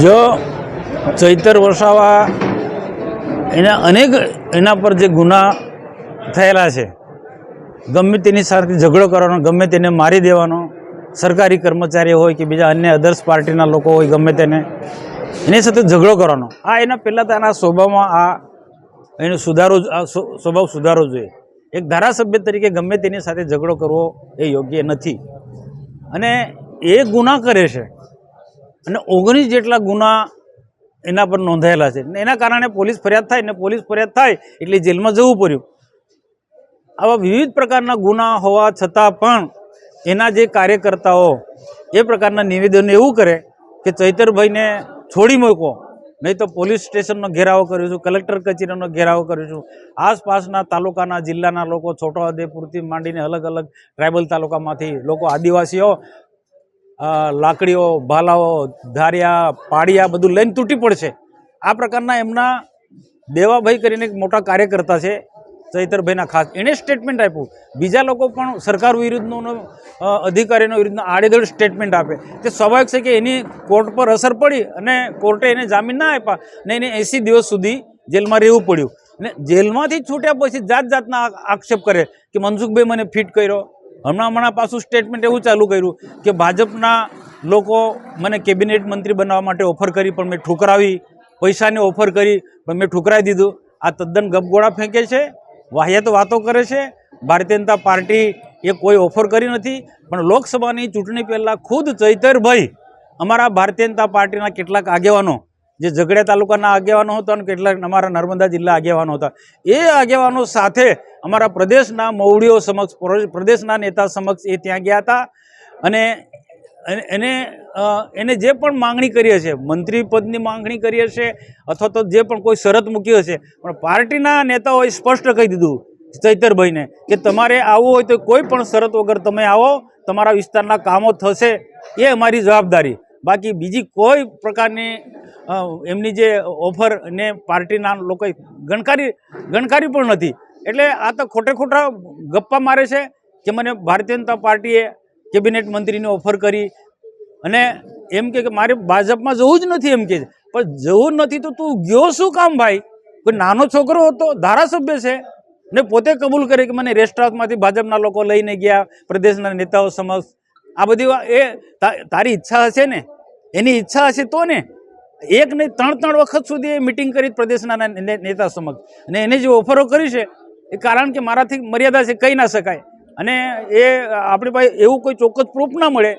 જો ચૈતર વસાવા એના અનેક એના પર જે ગુના થયેલા છે, ગમે તેની સાથે ઝઘડો કરવાનો, ગમે તેને મારી દેવાનો, સરકારી કર્મચારી હોય કે બીજા અન્ય અધર્સ પાર્ટીના લોકો હોય, ગમે તેને એની સાથે ઝઘડો કરવાનો. આ એના પહેલાં તો એના સ્વભાવમાં આ એનો સુધારો આ સ્વભાવ સુધારવો જોઈએ. એક ધારાસભ્ય તરીકે ગમે તેની સાથે ઝઘડો કરવો એ યોગ્ય નથી. અને એ ગુના કરે છે. અને ઓગણીસ જેટલા ગુના એના પર નોંધાયેલા છે. એના કારણે પોલીસ ફરિયાદ થાય ને પોલીસ ફરિયાદ થાય એટલે જેલમાં જવું પડ્યું. આવા વિવિધ પ્રકારના ગુના હોવા છતાં પણ એના જે કાર્યકર્તાઓ એ પ્રકારના નિવેદનો એવું કરે કે ચૈતરભાઈને છોડી મૂકો. નહીં તો પોલીસ સ્ટેશનનો ઘેરાવો કરીશું કલેક્ટર કચેરીનો ઘેરાવો કરીશું આસપાસના તાલુકાના જિલ્લાના લોકો, છોટાઉદેપુરથી માંડીને અલગ અલગ ટ્રાઇબલ તાલુકામાંથી લોકો આદિવાસીઓ લાકડીઓ, ભાલાઓ, ધારિયા પાડિયા બધું લઈને તૂટી પડશે. આ પ્રકારના એમના દેવાભાઈ કરીને એક મોટા કાર્યકર્તા છે, ચૈતરભાઈના ખાસ. એણે સ્ટેટમેન્ટ આપ્યું. બીજા લોકો પણ સરકાર વિરુદ્ધનો અધિકારીનો વિરુદ્ધનો આડેધડ સ્ટેટમેન્ટ આપે. તે સ્વાભાવિક છે કે એની કોર્ટ પર અસર પડી અને કોર્ટે એને જામીન ના આપ્યા. ને એને એંસી દિવસ સુધી જેલમાં રહેવું પડ્યું. ને જેલમાંથી છૂટ્યા પછી જાત જાતના આક્ષેપ કરે કે મનસુખભાઈ મને ફિટ કર્યો. હમણાં હમણાં પાછું સ્ટેટમેન્ટ એવું ચાલુ કર્યું કે ભાજપના લોકો મને કેબિનેટ મંત્રી બનાવવા માટે ઓફર કરી, પણ મેં ઠુકરાવી, પૈસાની ઓફર કરી, પણ મેં ઠુકરાવી દીધું. આ તદ્દન ગપગોળા ફેંકે છે, વાહિયાત વાતો કરે છે. ભારતીય જનતા પાર્ટી એ કોઈ ઓફર કરી નથી, પણ લોકસભાની ચૂંટણી પહેલાં ખુદ ચૈતરભાઈ, અમારા ભારતીય જનતા પાર્ટીના કેટલાક આગેવાનો, જે ઝઘડિયા તાલુકાના આગેવાનો હતા અને કેટલાક અમારા નર્મદા જિલ્લા આગેવાનો હતા, એ આગેવાનો સાથે અમારા પ્રદેશના મૌડીઓ સમક્ષ પ્રદેશના નેતા સમક્ષ એ ત્યાં ગયા હતા. અને એને- એને જે પણ માંગણી કરી હશે મંત્રી પદની માંગણી કરી હશે અથવા તો જે પણ કોઈ શરત મૂકી હશે, પણ પાર્ટીના નેતાઓએ સ્પષ્ટ કહી દીધું ચૈતરભાઈને કે તમારે આવવું હોય તો કોઈ પણ શરત વગર તમે આવો, તમારા વિસ્તારના કામો થશે, એ અમારી જવાબદારી. બાકી બીજી કોઈ પ્રકારની એમની જે ઓફર ને પાર્ટીના લોકોએ ગણકારી ગણકારી પણ નથી. એટલે આ તો ખોટે ખોટા ગપ્પા મારે છે કે મને ભારતીય જનતા પાર્ટીએ કેબિનેટ મંત્રીની ઓફર કરી. અને એમ કે મારે ભાજપમાં જવું જ નથી એમ કે. પણ જવું નથી તો તું ગયો શું કામ ભાઈ? કોઈ નાનો છોકરો હતો, ધારાસભ્ય છે. ને પોતે કબૂલ કરે કે મને રેસ્ટ હાઉસમાંથી ભાજપના લોકો લઈને ગયા, પ્રદેશના નેતાઓ સમક્ષ. આ બધી એ તારી ઈચ્છા હશે ને? એની ઈચ્છા હશે તો ને? એક નહીં ત્રણ ત્રણ વખત સુધી એ મિટિંગ કરી પ્રદેશના નેતા સમક્ષ. અને એને જે ઓફરો કરી છે એ કારણ કે મારાથી મર્યાદા છે, કહી ના શકાય. અને એ આપણી પાસે એવું કોઈ ચોક્કસ પ્રૂફ ના મળે